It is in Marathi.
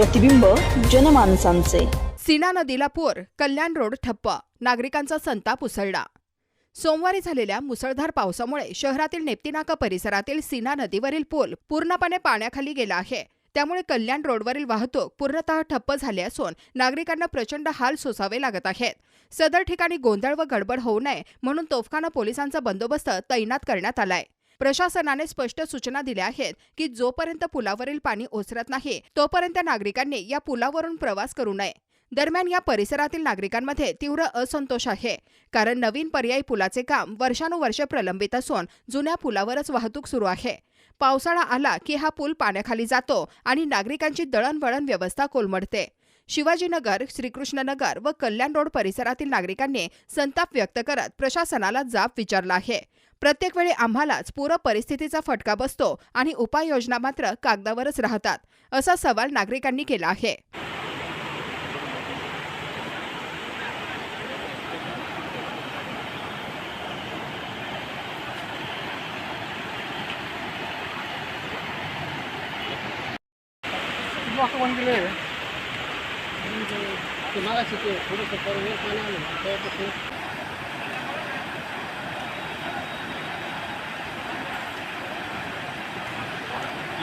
प्रतिबिंब जनमानसांचे. सीना नदीला पूर कल्याण रोड ठप्प नागरिकांचा संताप उसळला. सोमवारी झालेल्या मुसळधार पावसामुळे शहरातील नेप्तीनाका परिसरातील सीना नदीवरील पूल पूर्णपणे पाण्याखाली गेला आहे. त्यामुळे कल्याण रोडवरील वाहतूक पूर्णतः ठप्प झाली असून नागरिकांना प्रचंड हाल सोसावे लागत आहेत. सदर ठिकाणी गोंधळ व गडबड होऊ नये म्हणून तोफखाना पोलिसांचा बंदोबस्त तैनात करण्यात आलाय. प्रशासनाने स्पष्ट सूचना दिल्या आहेत की जोपर्यंत पुलावरील पाणी ओसरत नाही तोपर्यंत नागरिकांनी या पुलावरून प्रवास करू नये. दरम्यान या परिसरातील नागरिकांमध्ये तीव्र असंतोष आहे कारण नवीन पर्यायी पुलाचे काम वर्षानुवर्षे प्रलंबित असून जुन्या पुलावरच वाहतूक सुरू आहे. पावसाळा आला की हा पूल पाण्याखाली जातो आणि नागरिकांची दळणवळण व्यवस्था कोलमडते. शिवाजीनगर श्रीकृष्णनगर व कल्याण रोड परिसरातील नागरिकांनी संताप व्यक्त करत प्रशासनाला जाब विचारला आहे. प्रत्येक वेळी आम्हालाच पूर परिस्थितीचा फटका बसतो आणि उपाययोजना मात्र कागदावरच राहतात असा सवाल नागरिकांनी केला आहे. बंद थोडंसं